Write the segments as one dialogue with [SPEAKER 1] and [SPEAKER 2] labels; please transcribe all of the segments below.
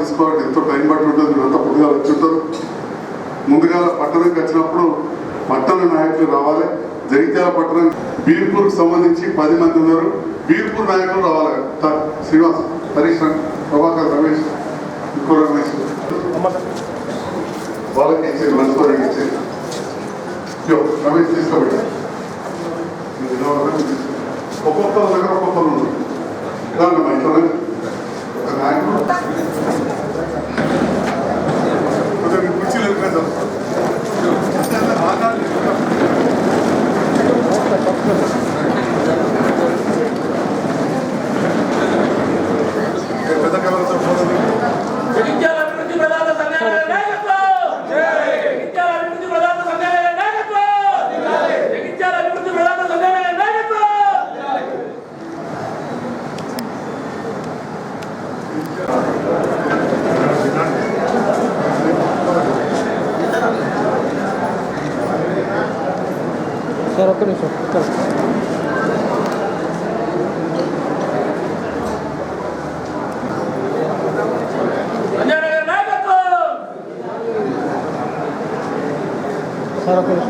[SPEAKER 1] తీసుకోవాలంటే ఎంతో టైం పట్టి ఉంటుంది మీరు అంతా పొద్దుగా వచ్చి ఉంటారు ముందుగా పట్టణంకి వచ్చినప్పుడు పట్టణ నాయకులు రావాలి. జగిత్యాల పట్టణం బీర్పూర్కి సంబంధించి పది మంది ఉన్నారు. బీర్పూర్ నాయకులు రావాలి. శ్రీనివాస్ హరీష్ ప్రభాకర్ రమేష్ ఇంకో రమేష్. వాళ్ళకి ఇచ్చేది మనసుకోవడానికి ఇచ్చేది రమేష్ తీసుకోబడి ఒక్కొక్కరు దగ్గర ఒక్కొక్కరు ఉన్నారు. ఇలాంటి మా Sarà per il suo. さらけです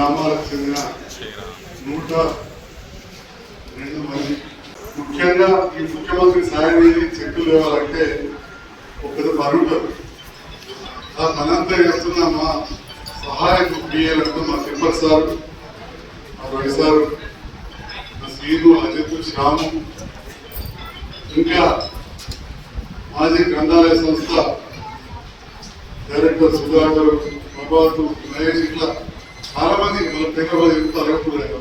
[SPEAKER 1] గ్రామాలకు చెందిన నూట రెండు మంది. ముఖ్యంగా ఈ ముఖ్యమంత్రి సాయం నిధి చెక్కులు లేవాలంటే ఒక పెద్ద పని మనంతా ఆ చేస్తున్న మా సహాయకు బియ్యాలంటూ మా తిప్పర్ సార్ మా రవి సార్ మా శ్రీను అజిత్ శ్యాము ఇంకా మాజీ గ్రంథాలయ సంస్థ డైరెక్టర్ సుధాకర్ ప్రభాత్ మహేష్ ఇట్లా చాలా మంది మన దగ్గర ఎంత అడగకూడదు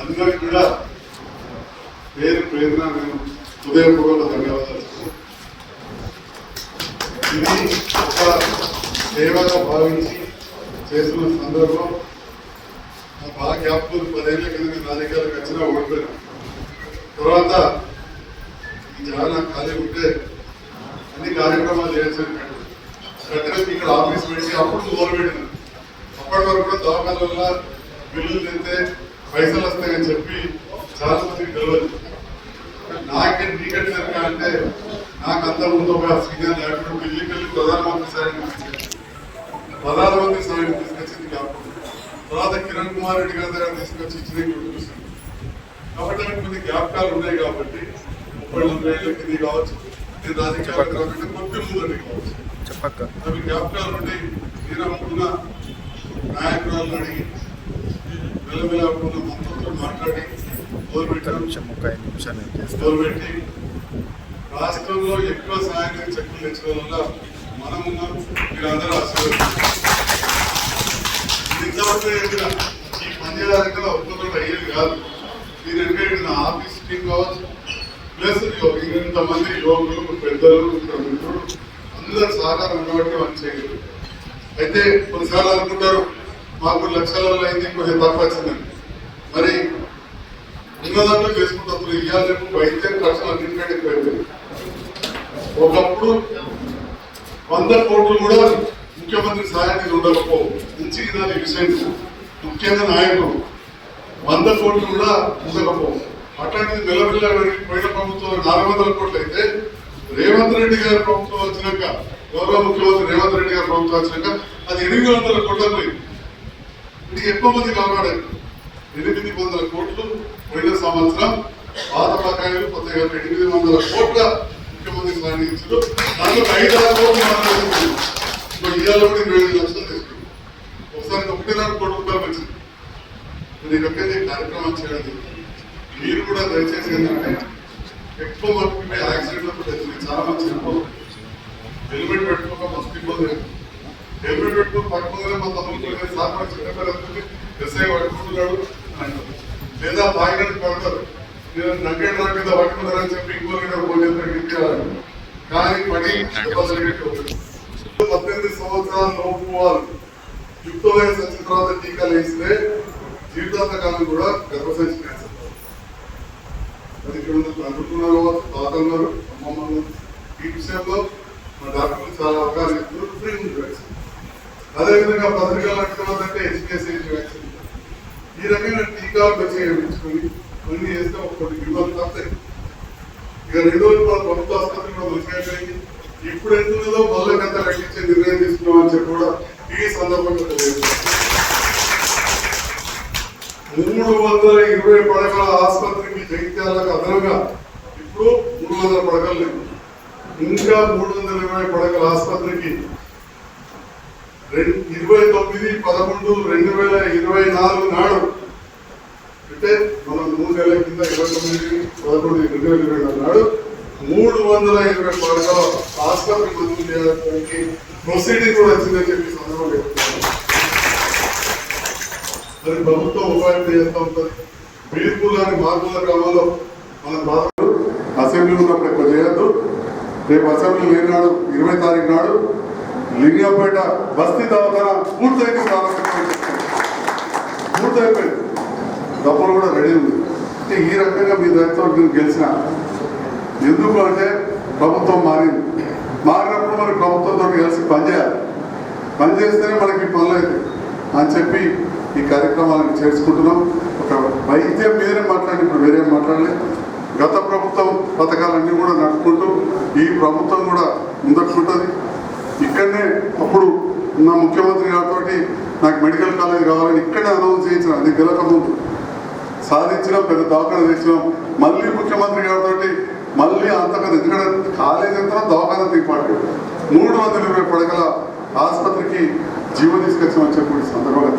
[SPEAKER 1] అందరికి కూడా పేరు ప్రేరణ నేను హృదయపూర్వక ధన్యవాదాలు. ఇది ఒక సేవగా భావించి చేస్తున్న సందర్భం. బాగా జ్ఞాపకం పదేళ్ళ కింద నేను రాజకీయాలకు వచ్చినా ఓడిపోయాను. తర్వాత ఈ జగన్ ఖాళీ ఉంటే అన్ని కార్యక్రమాలు చేయాల్సి కట్టడానికి ఇక్కడ ఆఫీస్ పెట్టి అప్పుడు మొదలు పెట్టినాను అప్పటి వరకు దవాఖాన బిల్లులు తింటే పైసలు వస్తాయని చెప్పి చాలా మందికి తెలియదు. నాకే కనుక అంటే నాకు అంత ముందు ఒక సీనియర్ నాయకుడు ఢిల్లీకి వెళ్ళి ప్రధానమంత్రి సాయం తీసుకొచ్చింది ప్రధానమంత్రి సాయం తీసుకొచ్చింది కాకుండా తర్వాత కిరణ్ కుమార్ రెడ్డి గారి దగ్గర తీసుకొచ్చి ఇచ్చిన చూపిస్తుంది కాబట్టి కొన్ని జ్ఞాపకాలు ఉన్నాయి కాబట్టి ముప్పై నలభై ఏళ్ళ కింద కావచ్చు నేను రాజకీయాలకు రాకుండా కొద్ది ముందు కావచ్చు. అవి జ్ఞాపకాలు ఉండి నేను అమ్ముకున్న నాయకురాలను అడిగి మాట్లాడి మొదలుపెట్టి రాష్ట్రంలో ఎక్కువ సాయంత్రం చెక్కులు తెచ్చడం వల్ల మనం ఉన్నాం మీరందరూ ఆశీర్వదించారు ఇంతవరకు ఈ పంచాయతీ ఒక్కొక్కరు అయ్యేది కాదు. మీరు ఎందుకంటే నా ఆఫీస్ టీం కావచ్చు ప్లస్ ఇంతమంది యువకులు పెద్దలు మిత్రులు అందరు సహకారం మనం చేయగలరు అయితే కొన్నిసార్లు అనుకుంటారు మాకు లక్షలలో అయింది కొంచెం తక్కువ వచ్చింది మరి ఉన్నదాంట్లో చేసుకుంటారు ఇవాళ రేపు వైద్యం ఖర్చులు అన్నింటికంటే ఎక్కువైపోయింది ఒకప్పుడు వంద కోట్లు కూడా ముఖ్యమంత్రి సహాయానికి ఉండకపో మంచి దాని ఈ విషయం ముఖ్యంగా నాయకుడు వంద కోట్లు కూడా ఉండకపో అట్లాంటిది మెల్లమెల్ల పోయిన ప్రభుత్వం నాలుగు వందల కోట్లు అయితే రేవంత్ రెడ్డి గారి ప్రభుత్వం వచ్చినాక గౌరవ ముఖ్యమంత్రి రేవంత్ రెడ్డి గారి ప్రభుత్వం వచ్చినాక అది ఎనిమిది వందల కోట్లకు పోయింది. ఇది ఎక్కువ మంది కాపాడారు. ఎనిమిది వందల కోట్లు పోయిన సంవత్సరం పాత బకాయిలు కొత్తగా ఎనిమిది వందల కోట్ల ముఖ్యమంత్రికి సాధించారు దాంట్లో ఐదు ఆరు కోట్లు ఇప్పుడు ఇవాళ కూడా ఇరవై ఐదు లక్షలు తీసుకున్నారు. ఒకసారి ఒకటిన్నర కోటి రూపాయలు వచ్చింది. నేను ఎక్కడైతే కార్యక్రమం చేయడం మీరు కూడా దయచేసి ఏంటంటే ఎక్కువ మంది మీ యాక్సిడెంట్ చాలా మంది చనిపోతుంది హెల్మెట్ పెట్టుకోక మస్తు ఇబ్బంది. లేదు. హెల్మెట్ పెట్టుకుని పట్టుకోగానే మా తమ్ముడు సార్ మన చిన్నపిల్లలు ఎస్ఐ పట్టుకుంటున్నాడు అంటారు లేదా తాగినట్టు పడతారు నేను నగ్గేట కింద పట్టుకున్నారని చెప్పి ఇంకో లీటర్ ఫోన్ చేస్తారు కానీ పని పద్దెనిమిది సంవత్సరాల లోపు వారు యుక్త వయసు వచ్చిన తర్వాత టీకాలు వేస్తే జీవితాంత కాలం కూడా గర్భసంచి క్యాన్సర్. అది ఇక్కడ ఉన్న అనుకున్నారు తాతన్నారు అమ్మమ్మ ఈ విషయంలో మా డాక్టర్లు చాలా అవకాశం ఇస్తున్నారు ఫ్రీ ఉంది వ్యాక్సిన్ అదేవిధంగా పత్రికల లక్షణాలు అంటే హెచ్పిఎస్సీ వ్యాక్సిన్ ఈ రకమైన టీకాలు ప్రత్యేకించుకొని వేయించుకొని అన్ని చేస్తే ఒకటి విలువలు తప్పుతాయి ఇక రెండు రోజులు మన ప్రభుత్వ ఆసుపత్రి కూడా మంచిగా ఇప్పుడు ఎంత మళ్ళీ నిర్ణయం తీసుకున్నామని చెప్పి కూడా ఈ సందర్భంగా మూడు వందల ఇరవై పడకల ఆసుపత్రికి జగిత్యాలకు అదనంగా ఇప్పుడు మూడు వందల పడకలు లేవు. ఇంకా మూడు వందల ఇరవై పడకల ఆసుపత్రికి ఇరవై తొమ్మిది పదకొండు రెండు వేల ఇరవై నాలుగు నాడు అంటే మనం మూడు నెలల కింద ఇరవై తొమ్మిది పదకొండు రెండు వేల ఇరవై నాలుగు నాడు మూడు వందల ఇరవై పడకల ఆసుపత్రి మంజూరు చేయడానికి ప్రొసీడింగ్ కూడా వచ్చిందని చెప్పి సందర్భం చెప్తున్నాను. మరి ప్రభుత్వం ఉపాధి చేస్తూ ఉంటుంది మీర్పూర్లోని మార్పుల కావాలో మన బాధ అసెంబ్లీ ఉన్నప్పుడు ఎక్కువ చేయొద్దు రేపు అసెంబ్లీ లేనాడు ఇరవై తారీఖు నాడు లింగంపేట బస్తీ దవాఖాన పూర్తయింది పూర్తయిపోయింది. డబ్బులు కూడా రెడీ ఉంది. అంటే ఈ రకంగా మీ దాంతో మీరు గెలిచిన ఎందుకు అంటే ప్రభుత్వం మారింది. మారినప్పుడు మరి ప్రభుత్వంతో కలిసి పనిచేయాలి పనిచేస్తేనే మనకి పనులు అవుతాయి. అని చెప్పి ఈ కార్యక్రమాలను చేసుకుంటున్నాం ఒక వైద్యం మీదనే మాట్లాడి ఇప్పుడు వేరే మాట్లాడలేదు గత ప్రభుత్వం పథకాలన్నీ కూడా నడుపుకుంటూ ఈ ప్రభుత్వం కూడా ముందుకుంటుంది ఇక్కడనే అప్పుడు నా ముఖ్యమంత్రి గారితో నాకు మెడికల్ కాలేజ్ కావాలని ఇక్కడే అనౌన్స్ చేయించిన అది గెలక ముందు సాధించినాం పెద్ద దవాఖాన తెచ్చినాం. మళ్ళీ ముఖ్యమంత్రి గారితో మళ్ళీ అంతకన్నా ఎందుకంటే కాలేజ్ ఎంత దవాఖాన దిగుపాటు మూడు వందల ఇరవై పడగల ఆసుపత్రికి జీవో తీసుకొచ్చామని చెప్పి సందర్భంగా